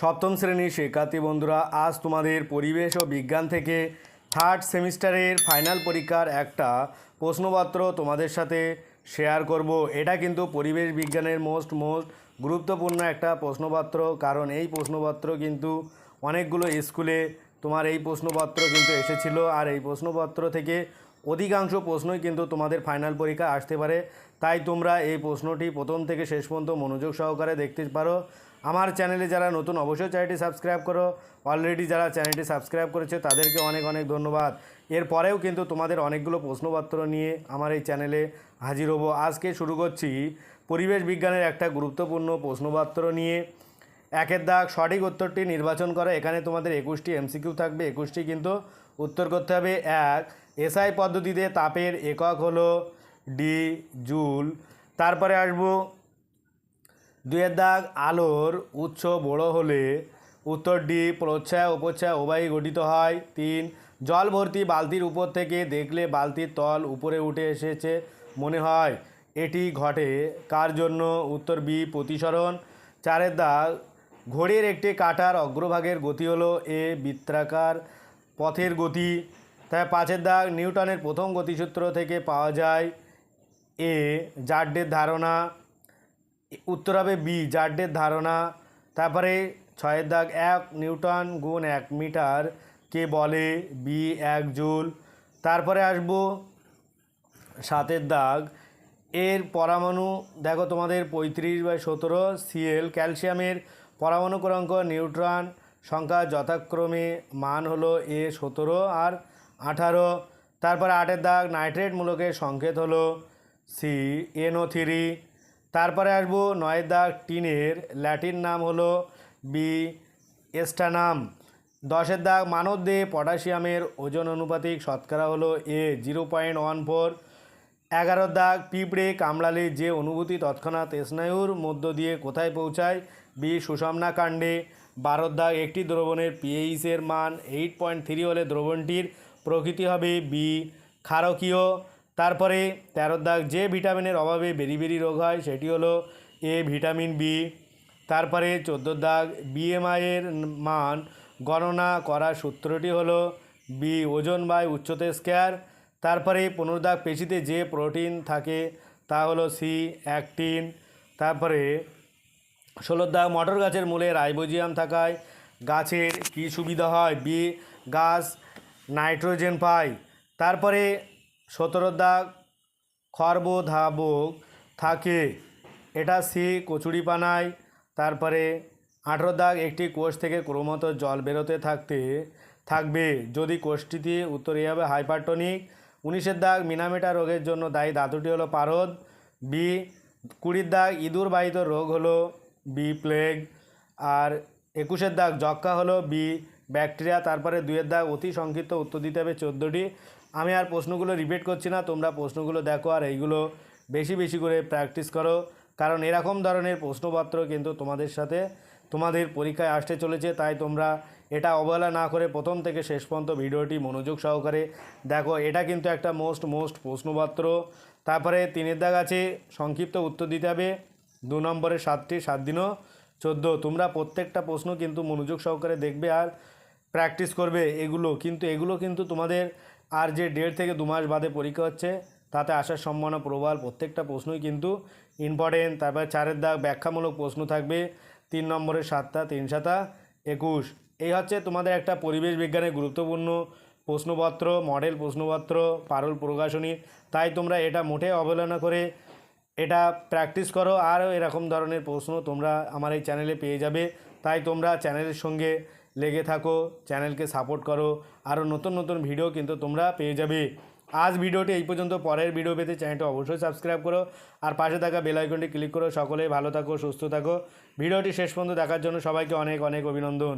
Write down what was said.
সপ্তম শ্রেণির শিক্ষার্থী বন্ধুরা, আজ তোমাদের পরিবেশ ও বিজ্ঞান থেকে থার্ড সেমিস্টারের ফাইনাল পরীক্ষার একটা প্রশ্নপত্র তোমাদের সাথে শেয়ার করব। এটা কিন্তু পরিবেশ বিজ্ঞানের মোস্ট মোস্ট গুরুত্বপূর্ণ একটা প্রশ্নপত্র, কারণ এই প্রশ্নপত্র কিন্তু অনেকগুলো স্কুলে তোমার এই প্রশ্নপত্র কিন্তু এসেছিল। আর এই প্রশ্নপত্র থেকে অধিকাংশ প্রশ্নই কিন্তু তোমাদের ফাইনাল পরীক্ষা আসতে পারে। তাই তোমরা এই প্রশ্নটি প্রথম থেকে শেষ পর্যন্ত মনোযোগ সহকারে দেখতে পারো। আমার চ্যানেলে যারা নতুন অবশ্যই চ্যানেলটি সাবস্ক্রাইব করো। অলরেডি যারা চ্যানেলটি সাবস্ক্রাইব করেছে, তাদেরকে অনেক অনেক ধন্যবাদ। এরপরেও কিন্তু তোমাদের অনেকগুলো প্রশ্নপত্র নিয়ে আমার এই চ্যানেলে হাজির হব। আজকে শুরু করছি পরিবেশ বিজ্ঞানের একটা গুরুত্বপূর্ণ প্রশ্নপত্র নিয়ে। একের দাগ সঠিক উত্তরটি নির্বাচন করা। এখানে তোমাদের একুশটি এমসিকিউ থাকবে। একুশটি কিন্তু উত্তর করতে হবে। এক এসআই পদ্ধতিতে তাপের একক হলো ডি জুল। তারপরে আসব দুয়ের দাগ আলোর উৎস বড় হলে উত্তর ডি প্রচ্ছায়া উপচ্ছায়া উভয়ই গঠিত হয়। তিন, জল ভর্তি বালতির উপর থেকে দেখলে বালতির তল উপরে উঠে এসেছে মনে হয়। এটি ঘটে কার জন্য? উত্তর বি প্রতিসরণ। চারের দাগ, ঘড়ির একটি কাঁটার অগ্রভাগের গতি হলো এ বৃত্তাকার পথের গতি। তাই পাঁচের দাগ, নিউটনের প্রথম গতিসূত্র থেকে পাওয়া যায় এ জাড্ডের ধারণা। উত্তর হবে বি জাড্ডের ধারণা। তারপরে ছয়ের দাগ এক, নিউটন গুণ এক মিটার। কে বলে? বি এক জুল। তারপরে আসব সাতের দাগ। এর পরমাণু, দেখো তোমাদের পঁয়ত্রিশ বাই সতেরো সিএল ক্যালসিয়ামের পরমাণু ক্রমাঙ্ক নিউট্রন, সংখ্যা যথাক্রমে মান হলো এ সতেরো, আর আঠারো, তারপরে আটের দাগ, নাইট্রেট মূলকের সংকেত হলো সি এনও থ্রি তারপরে আসব নয়ের দাগ, টিনের, ল্যাটিন নাম হলো বি এস্টানাম দশের দাগ মানবদেহে পটাশিয়ামের ওজন অনুপাতিক শতকরা হলো এ জিরো পয়েন্ট ওয়ান ফোর এগারো দাগ, পিঁপড়ে, কামড়ালে যে অনুভূতি তৎক্ষণাৎ স্নায়ুর মধ্য দিয়ে কোথায় পৌঁছায়? বি সুষমনা কাণ্ডে। বারো দাগ, একটি দ্রবণের পিএইচের মান এইট পয়েন্ট থ্রি হলে দ্রবণটির প্রকৃতি হবে বি ক্ষারকীয়। তারপরে তেরো দাগ যে ভিটামিনের অভাবে বেরি বেরি রোগ হয়, সেটি হলো এ ভিটামিন বি তারপরে চোদ্দ দাগ বিএমআইয়ের মান গণনা করার সূত্রটি হলো বি ওজন বাই উচ্চতা স্কোয়ার। তারপরে পনেরো দাগ পেশিতে যে প্রোটিন থাকে, তা হলো সি অ্যাক্টিন। তারপরে ষোলো দাগ মটর গাছের মূলে রাইবোজিয়াম থাকায় গাছের কি সুবিধা হয়? বি গাছ নাইট্রোজেন পায় তারপরে সতেরো দাগ খর্বধাবক থাকে। এটা সি কচুরিপানায় তারপরে আঠেরো দাগ একটি কোষ থেকে ক্রমত জল বেরোতে থাকতে থাকবে। যদি কোষটিতে উত্তর এ হবে হাইপারটনিক। উনিশের দাগ মিনামেটা রোগের জন্য দায়ী ধাতুটি হলো পারদ। বি, কুড়ির দাগ ইঁদুর বাহিত রোগ হলো বি প্লেগ। আর একুশের দাগ যক্ষা হলো বি ব্যাকটেরিয়া, তারপরে দুয়ের দাগ অতি সংক্ষিপ্ত উত্তর দিতে হবে চোদ্দোটি। আমি আর প্রশ্নগুলো রিপিট করছি না, তোমরা প্রশ্নগুলো দেখো আর এইগুলো বেশি বেশি করে প্র্যাকটিস করো। কারণ এরকম ধরনের প্রশ্নপত্র কিন্তু তোমাদের সাথে তোমাদের পরীক্ষায় আসতে চলেছে, তাই তোমরা এটা অবহেলা না করে প্রথম থেকে শেষ পর্যন্ত ভিডিওটি মনোযোগ সহকারে দেখো। এটা কিন্তু একটা মোস্ট মোস্ট প্রশ্নপত্র। তারপরে তিনের দাগ আছে, সংক্ষিপ্ত উত্তর দিতে হবে। দু নম্বরে সাতটি, সাত দিনও, চোদ্দ। তোমরা প্রত্যেকটা প্রশ্ন কিন্তু মনোযোগ সহকারে দেখবে আর প্র্যাকটিস করবে এগুলো। কিন্তু এগুলো কিন্তু তোমাদের আর যে দেড় থেকে দু মাস বাদে পরীক্ষা হচ্ছে, তাতে আসার সম্ভাবনা প্রবল। প্রত্যেকটা প্রশ্নই কিন্তু ইম্পর্টেন্ট তারপরে চারের দাগ ব্যাখ্যামূলক প্রশ্ন থাকবে, তিন নম্বরের সাতটা, তিন সাতা একুশ। এই হচ্ছে তোমাদের একটা পরিবেশ বিজ্ঞানের গুরুত্বপূর্ণ প্রশ্নপত্র মডেল প্রশ্নপত্র, পারল প্রকাশনী। তাই তোমরা এটা মোটে অবহেলনা করে এটা প্র্যাকটিস করো। আরও এরকম ধরনের প্রশ্ন তোমরা আমার এই চ্যানেলে পেয়ে যাবে। তাই তোমরা চ্যানেলের সঙ্গে লেগে থাকো, চ্যানেলকে সাপোর্ট করো, আরও নতুন নতুন ভিডিও কিন্তু তোমরা পেয়ে যাবে। আজ ভিডিওটি এই পর্যন্ত, পরের ভিডিও পেতে চ্যানেলটি অবশ্যই সাবস্ক্রাইব করো আর পাশে থাকা বেল আইকনটি ক্লিক করো। সকলেই ভালো থাকো, সুস্থ থাকো। ভিডিওটি শেষ পর্যন্ত দেখার জন্য সবাইকে অনেক অনেক অভিনন্দন।